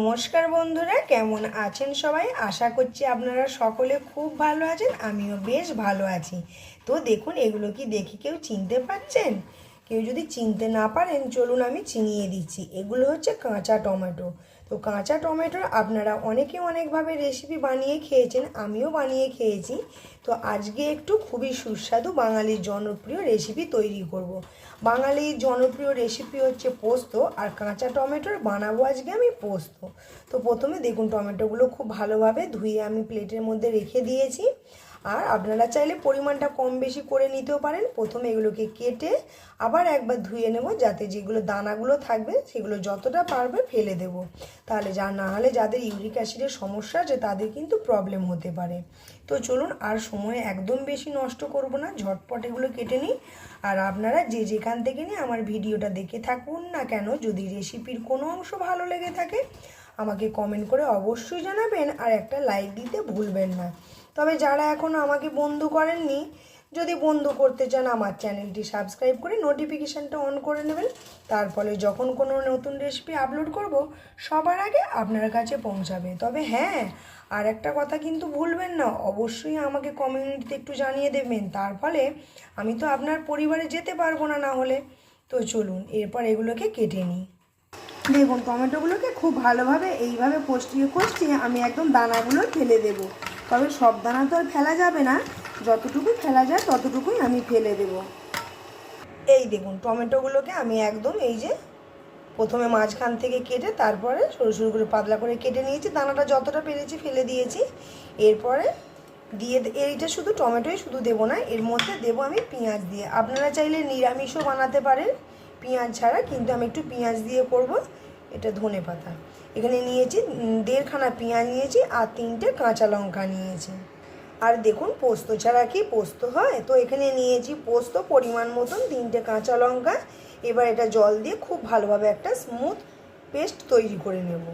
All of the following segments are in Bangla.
নমস্কার বন্ধুরা, কেমন আছেন সবাই? আশা করছি আপনারা সকলে খুব ভালো আছেন, আমিও বেশ ভালো আছি। তো দেখুন, এগুলো কি দেখে কেউ চিনতে পারছেন? কেউ যদি চিনতে না পারেন, চলুন আমি চিনিয়ে দিচ্ছি। এগুলো হচ্ছে কাঁচা টমেটো। তো কাঁচা টমেটোর আপনারা অনেকে অনেকভাবে রেসিপি বানিয়ে খেয়েছেন, আমিও বানিয়ে খেয়েছি। তো আজকে একটু খুবই সুস্বাদু বাঙালির জনপ্রিয় রেসিপি তৈরি করব। বাঙালির জনপ্রিয় রেসিপি হচ্ছে পোস্ত, আর কাঁচা টমেটোর বানাবো আজকে আমি পোস্ত। তো প্রথমে দেখুন টমেটোগুলো খুব ভালোভাবে ধুয়ে আমি প্লেটের মধ্যে রেখে দিয়েছি। আর আপনারা চাইলে পরিমাণটা কম বেশি করে নিতেও পারেন। প্রথমে এগুলোকে কেটে আবার একবার ধুয়ে নেব যাতে যেগুলো দানাগুলো থাকবে সেগুলো যতটা পারবে ফেলে দেব। তাহলে যা না হলে যাদের ইউরিক অ্যাসিডের সমস্যা আছে তাদের কিন্তু প্রবলেম হতে পারে। তো চলুন আর সময় একদম বেশি নষ্ট করব না, ঝটপট এগুলো কেটে নিই। আর আপনারা যে যেখান থেকে নিয়ে আমার ভিডিওটা দেখে থাকুন না কেন, যদি রেসিপির কোনো অংশ ভালো লেগে থাকে, আমাকে কমেন্ট করে অবশ্যই জানাবেন আর একটা লাইক দিতে ভুলবেন না। তবে যারা এখনও আমাকে বন্ধু করেননি, যদি বন্ধু করতে চান আমার চ্যানেলটি সাবস্ক্রাইব করে নোটিফিকেশানটা অন করে নেবেন। তার ফলে যখন কোনো নতুন রেসিপি আপলোড করব, সবার আগে আপনার কাছে পৌঁছাবে। তবে হ্যাঁ আর একটা কথা কিন্তু ভুলবেন না, অবশ্যই আমাকে কমিউনিটিতে একটু জানিয়ে দেবেন। তার ফলে আমি তো আপনার পরিবারে যেতে পারব না না হলে। তো চলুন, এরপর এগুলোকে কেটে নিই। দেখুন, টমেটোগুলোকে খুব ভালোভাবে এইভাবে কষিয়ে কষিয়ে আমি একদম দানাগুলো ফেলে দেব। তবে সব দানা তো আর ফেলা যাবে না। যতটুকু ফেলা যায় ততটুকুই আমি ফেলে দেব। এই দেখুন, টমেটোগুলোকে আমি একদম এই যে প্রথমে মাঝখান থেকে কেটে তারপরে সরু সরু করে পাতলা করে কেটে নিয়েছি। দানাটা যতটা পেরেছি ফেলে দিয়েছি। এরপরে দিয়ে এইটা শুধু টমেটোই শুধু দেবো না, এর মধ্যে দেবো আমি পেঁয়াজ দিয়ে। আপনারা চাইলে নিরামিষও বানাতে পারেন। পেঁয়াজ ছাড়া, কিন্তু আমি একটু পেঁয়াজ দিয়ে করব। এটা ধনে পাতা। এখানে নিয়েছি দেড়খানা পেঁয়াজ নিয়েছি আর তিনটে কাঁচা লঙ্কা নিয়েছি। আর দেখুন, পোস্ত ছাড়া কি পোস্ত হয়? তো এখানে নিয়েছি পোস্ত, পরিমাণ মতন তিনটে কাঁচা লঙ্কা। এবার এটা জল দিয়ে খুব ভালোভাবে একটা স্মুথ পেস্ট তৈরি করে নেব।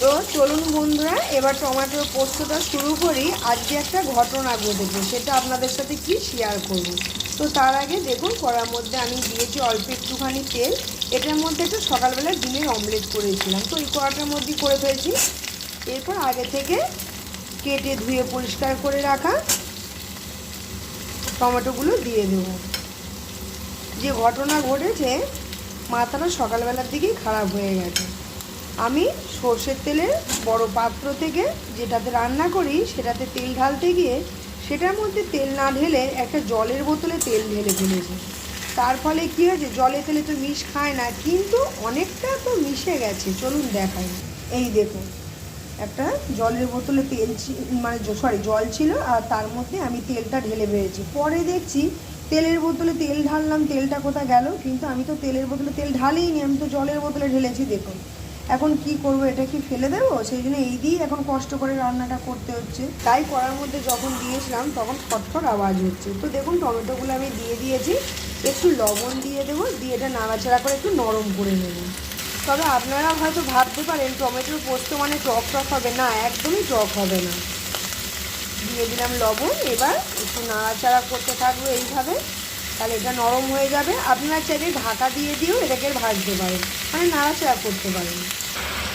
তো চলুন বন্ধুরা, এবার টমেটোর পোস্তটা শুরু করি। আজকে একটা ঘটনা ঘটেছে, সেটা আপনাদের সাথে কি শেয়ার করব? তো তার আগে দেখুন, কড়ার মধ্যে আমি দিয়েছি অল্প একটুখানি তেল। এটার মধ্যে একটু সকালবেলা ডিমের অমলেট করেছিলাম। তো এই কড়াটার মধ্যেই করে ফেলছি। এরপর আগে থেকে কেটে ধুয়ে পরিষ্কার করে রাখা টমেটোগুলো দিয়ে দেবো। যে ঘটনা ঘটেছে, মাথাটা সকালবেলার দিকেই খারাপ হয়ে গেছে। আমি সর্ষের তেলের বড় পাত্র থেকে যেটাতে রান্না করি, সেটাতে তেল ঢালতে গিয়ে সেটার মধ্যে তেল না ঢেলে একটা জলের বোতলে তেল ঢেলে ফেলেছি। তার ফলে কী হয়েছে? জলে তেলে তো মিশ খায় না, কিন্তু অনেকটা তো মিশে গেছে। চলুন দেখাই। এই দেখুন, একটা জলের বোতলে তেল মানে সরি জল ছিল আর তার মধ্যে আমি তেলটা ঢেলে ফেলেছি পরে দেখছি তেলের বোতলে তেল ঢাললাম, তেলটা কোথায় গেল? কিন্তু আমি তো তেলের বোতলে তেল ঢালিনি, আমি তো জলের বোতলে ঢেলেছি, দেখুন। এখন কি করব, এটা কি ফেলে দেবো? সেই জন্য এই দিয়েই এখন কষ্ট করে রান্নাটা করতে হচ্ছে। তাই করার মধ্যে যখন দিয়েছিলাম, তখন খটখট আওয়াজ হচ্ছে। তো দেখুন, টমেটোগুলো আমি দিয়ে দিয়েছি। একটু লবণ দিয়ে দেবো, দিয়ে এটা নাড়াচাড়া করে একটু নরম করে নেব। তবে আপনারা হয়তো ভাবতে পারেন, টমেটোর পোস্ত মানে টক টক হবে না, একদমই টক হবে না। দিয়ে দিলাম লবণ, এবার একটু নাড়াচাড়া করতে থাকব এইভাবে। তাহলে এটা নরম হয়ে যাবে। আপনারা চাইলে ঢাকা দিয়ে দিয়েও এটাকে ভাজতে পারেন। মানে নাড়াচাড়া করতে পারেন।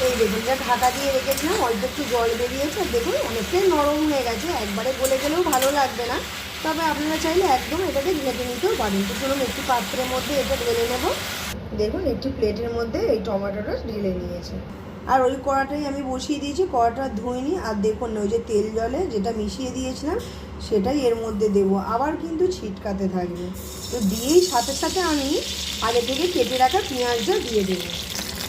এই দেখুন, এটা ঢাকা দিয়ে রেখেছিলাম, অল্প একটু জল বেরিয়েছে। দেখুন, অনেকটাই নরম হয়ে গেছে। একবারে গলে গেলেও ভালো লাগবে না। তবে আপনারা চাইলে একদম এটাকে ঘেঁটে নিতেও পারেন। তো চলুন একটু পাত্রের মধ্যে এটা ঢেলে নেব। দেখুন, একটি প্লেটের মধ্যে এই টমেটোটা ঢেলে নিয়েছে। আর ওই কড়াটাই আমি বসিয়ে দিয়েছি, কড়াটা ধুইনি আর দেখুন না ওই যে তেল জলে যেটা মিশিয়ে দিয়েছিলাম, সেটাই এর মধ্যে দেব। আবার কিন্তু ছিটকাতে থাকবে। তো দিয়েই সাথে সাথে আমি আগে থেকে কেটে রাখা পেঁয়াজটা দিয়ে দেবো।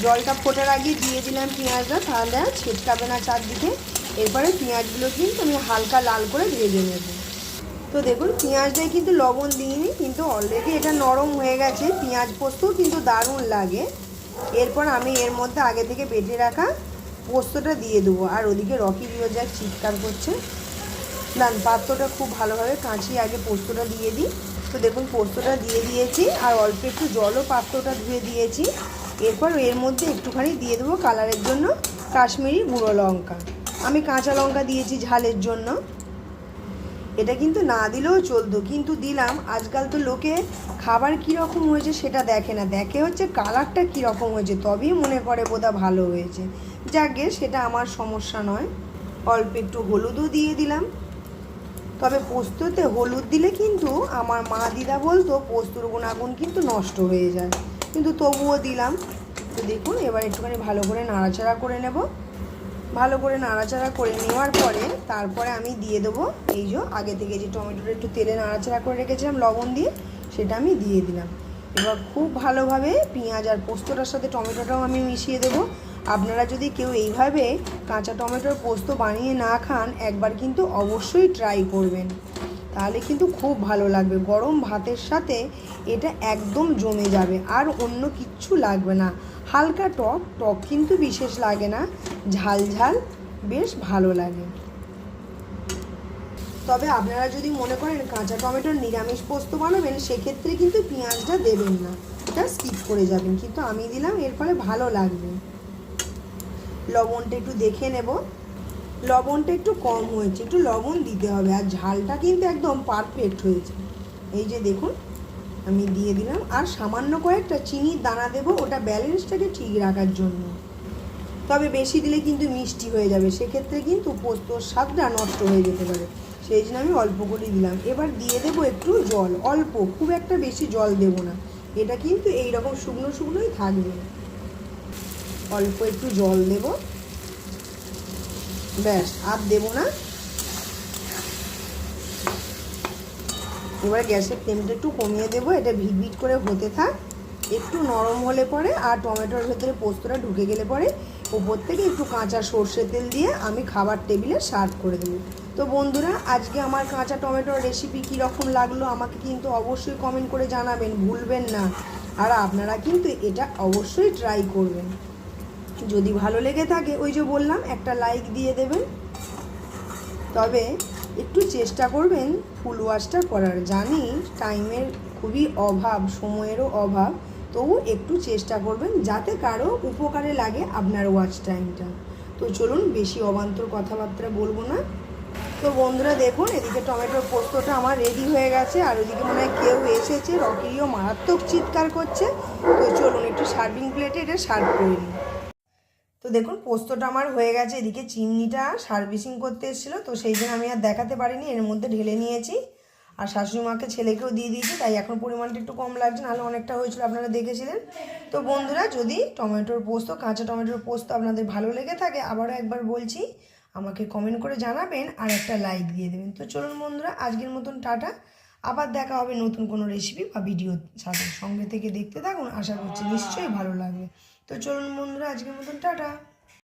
জলটা ফোটার আগে দিয়ে দিলাম পেঁয়াজটা, তাহলে আর ছিটকাবে না চারদিকে। এরপরে পেঁয়াজগুলো কিন্তু আমি হালকা লাল করে ভেজে নেব। তো দেখুন, পেঁয়াজটায় কিন্তু লবণ দিইনি, কিন্তু অলরেডি এটা নরম হয়ে গেছে। পেঁয়াজ পোস্তও কিন্তু দারুণ লাগে। এরপর আমি এর মধ্যে আগে থেকে বেটে রাখা পোস্তটা দিয়ে দেবো। আর ওদিকে রকি বিরোজাক চিৎকার করছে। দান পাত্রটা খুব ভালোভাবে কাঁচিয়ে আগে পোস্তটা দিয়ে দিই। তো দেখুন, পোস্তটা দিয়ে দিয়েছি আর অল্প একটু জলও পাত্রটা ধুয়ে দিয়েছি। এরপর এর মধ্যে একটুখানি দিয়ে দেবো কালারের জন্য কাশ্মীরি গুঁড়ো লঙ্কা। আমি কাঁচা লঙ্কা দিয়েছি ঝালের জন্য। এটা কিন্তু না দিলেও চলতো, কিন্তু দিলাম। আজকাল তো লোকে খাবার কীরকম হয়েছে সেটা দেখে না। দেখে হচ্ছে কালারটা কীরকম হয়েছে, তবেই মনে করে বোধা ভালো হয়েছে। যাকে সেটা আমার সমস্যা নয়। অল্প একটু হলুদও দিয়ে দিলাম। তবে পোস্ততে হলুদ দিলে কিন্তু আমার মা দিদা বলতো, পোস্তর গুণাগুণ কিন্তু নষ্ট হয়ে যায়। কিন্তু তবুও দিলাম। তো দেখুন, এবার একটুখানি ভালো করে নাড়াচাড়া করে নেব। ভালো করে নাড়াচাড়া করে নেওয়ার পরে তারপরে আমি দিয়ে দেবো এই যে আগে থেকে যে টমেটোটা একটু তেলে নাড়াচাড়া করে রেখেছিলাম লবণ দিয়ে, সেটা আমি দিয়ে দিলাম। এবার খুব ভালোভাবে পেঁয়াজ আর পোস্তটার সাথে টমেটোটাও আমি মিশিয়ে দেবো। আপনারা যদি কেউ এইভাবে কাঁচা টমেটোর পোস্ত বানিয়ে না খান, একবার কিন্তু অবশ্যই ট্রাই করবেন। তাহলে কিন্তু খুব ভালো লাগবে। গরম ভাতের সাথে এটা একদম জমে যাবে আর অন্য কিচ্ছু লাগবে না। হালকা টক টক কিন্তু বিশেষ লাগে না। ঝাল ঝাল বেশ ভালো লাগে। তবে আপনারা যদি মনে করেন কাঁচা টমেটোর নিরামিষ পোস্ত বানাবেন, সেক্ষেত্রে কিন্তু পেঁয়াজটা দেবেন না। এটা স্কিপ করে যাবেন, কিন্তু আমি দিলাম, এর ফলে ভালো লাগবে। লবণটা একটু দেখে নেব। লবণটা একটু কম হয়েছে, একটু লবণ দিতে হবে, আর ঝালটা কিন্তু একদম পারফেক্ট হয়েছে। এই যে দেখুন, আমি দিয়ে দিলাম। আর সামান্য কয়েকটা চিনির দানা দেবো, ওটা ব্যালেন্সটাকে ঠিক রাখার জন্য। তবে বেশি দিলে কিন্তু মিষ্টি হয়ে যাবে। সেক্ষেত্রে কিন্তু পোস্তর স্বাদটা নষ্ট হয়ে যেতে পারে। সেই জন্য আমি অল্প করে দিলাম। এবার দিয়ে দেবো একটু জল। অল্প, খুব একটা বেশি জল দেবো না। এটা কিন্তু এই রকম শুকনো শুকনোই থাকবে। অল্প একটু জল দেব। ব্যাস, আর দেবো না। এবার গ্যাসের ফ্লেমটা একটু কমিয়ে দেবো। এটা ভিট করে হতে থাক। একটু নরম হলে পরে আর টমেটোর ভেতরে পোস্তটা ঢুকে গেলে পরে ওপর থেকে একটু কাঁচা সর্ষে তেল দিয়ে আমি খাবার টেবিলে সার্ভ করে দেবো। তো বন্ধুরা, আজকে আমার কাঁচা টমেটোর রেসিপি কীরকম লাগল আমাকে কিন্তু অবশ্যই কমেন্ট করে জানাবেন, ভুলবেন না। আর আপনারা কিন্তু এটা অবশ্যই ট্রাই করবেন। যদি ভালো লেগে থাকে, ওই যে বললাম, একটা লাইক দিয়ে দেবেন। তবে একটু চেষ্টা করবেন ফুল ওয়াশটা করার। জানি টাইমের খুবই অভাব, সময়েরও অভাব। তবু একটু চেষ্টা করবেন যাতে কারও উপকারে লাগে আপনার ওয়াচ টাইমটা তো চলুন বেশি অবান্তর কথাবার্তা বলব না। তো বন্ধুরা দেখুন, এদিকে টমেটোর পোস্তটা আমার রেডি হয়ে গেছে, আর ওদিকে মনে হয় কেউ এসেছে, রকিরিও মারাত্মক চিৎকার করছে। তো চলুন একটু সার্ভিং প্লেটে এটা সার্ভ করে নিই। তো দেখুন, পোস্তটা আমার হয়ে গেছে, এদিকে চিমনিটা সার্ভিসিং করতে এসেছিল, তো সেই জন্য আমি আর দেখাতে পারিনি, এর মধ্যে ঢেলে নিয়েছি। আর শাশুড়ি মাকে ছেলেকেও দিয়ে দিয়েছি, তাই এখন পরিমাণটা একটু কম লাগছে, নাহলে অনেকটা হয়েছিল, আপনারা দেখেছিলেন। তো বন্ধুরা, যদি টমেটোর পোস্ত, কাঁচা টমেটোর পোস্ত আপনাদের ভালো লেগে থাকে, আবারও একবার বলছি, আমাকে কমেন্ট করে জানাবেন আর একটা লাইক দিয়ে দেবেন। তো চলুন বন্ধুরা, আজকের মতন টাটা। আবার দেখা হবে নতুন কোনো রেসিপি বা ভিডিও সাথে। সঙ্গে থেকে দেখতে থাকুন, আশা করছি নিশ্চয়ই ভালো লাগবে। তো চলুন বন্ধুরা, আজকের মতন টাটা।